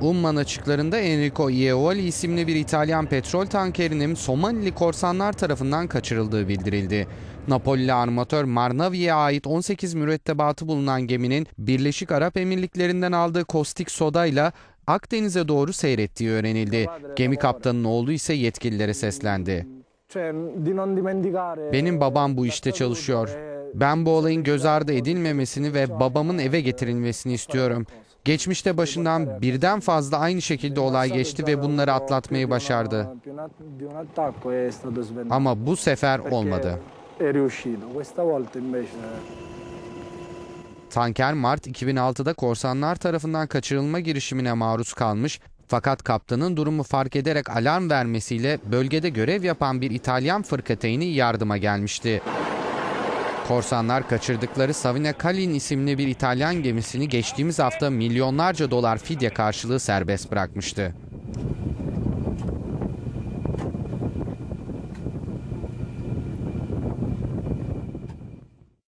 Umman açıklarında Enrico Ieoli isimli bir İtalyan petrol tankerinin Somalili korsanlar tarafından kaçırıldığı bildirildi. Napolili armatör Marnavi'ye ait 18 mürettebatı bulunan geminin Birleşik Arap Emirlikleri'nden aldığı kostik sodayla Akdeniz'e doğru seyrettiği öğrenildi. Gemi kaptanının oğlu ise yetkililere seslendi. Benim babam bu işte çalışıyor. Ben bu olayın göz ardı edilmemesini ve babamın eve getirilmesini istiyorum. Geçmişte başından birden fazla aynı şekilde olay geçti ve bunları atlatmayı başardı. Ama bu sefer olmadı. Tanker Mart 2006'da korsanlar tarafından kaçırılma girişimine maruz kalmış fakat kaptanın durumu fark ederek alarm vermesiyle bölgede görev yapan bir İtalyan fırkateyni yardıma gelmişti. Korsanlar kaçırdıkları Savine Kalin isimli bir İtalyan gemisini geçtiğimiz hafta milyonlarca dolar fidye karşılığı serbest bırakmıştı.